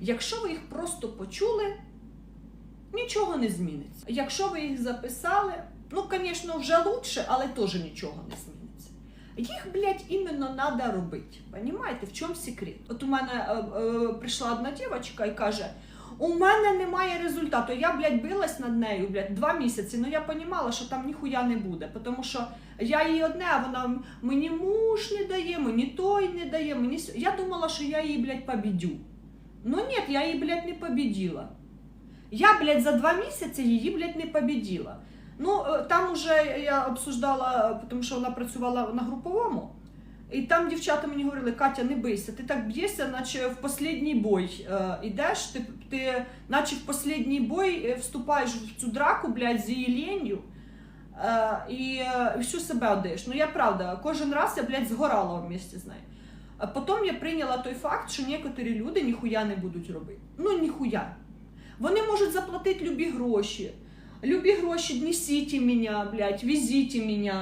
Якщо ви їх просто почули, нічого не зміниться. Якщо ви їх записали, ну, звісно, вже лучше, але теж нічого не зміниться. Їх, блядь, іменно треба робити. Понимаєте, в чому секрет? От у мене е, е, прийшла одна дівчинка і каже: у мене немає результату. Я, блядь, билась над нею, блядь, два місяці. Ну я розуміла, що там ніхуя не буде. Тому що я їй одне, а вона мені муж не дає, мені той не дає, мені. Я думала, що я її, блядь, побідю. Ну ні, я її, блядь, не побіділа. Я, блядь, за два місяці її, блядь, не побіділа. Ну, е, там уже я обсуждала, е, тому що вона працювала на груповому. І там дівчата мені говорили, Катя, не бийся, ти так б'єшся, наче в останній бой е, ідеш, ти, ти наче в останній бой вступаєш в цю драку, блядь, з її ленью, е, і всю себе отдаєш. Ну я правда, кожен раз я, блядь, згорала вместе з нею. Потім я прийняла той факт, що некоторі люди ніхуя не будуть робити. Ну, ніхуя. Вони можуть заплатити любі гроші. Любі гроші, несіть мене, блядь, везіть мене.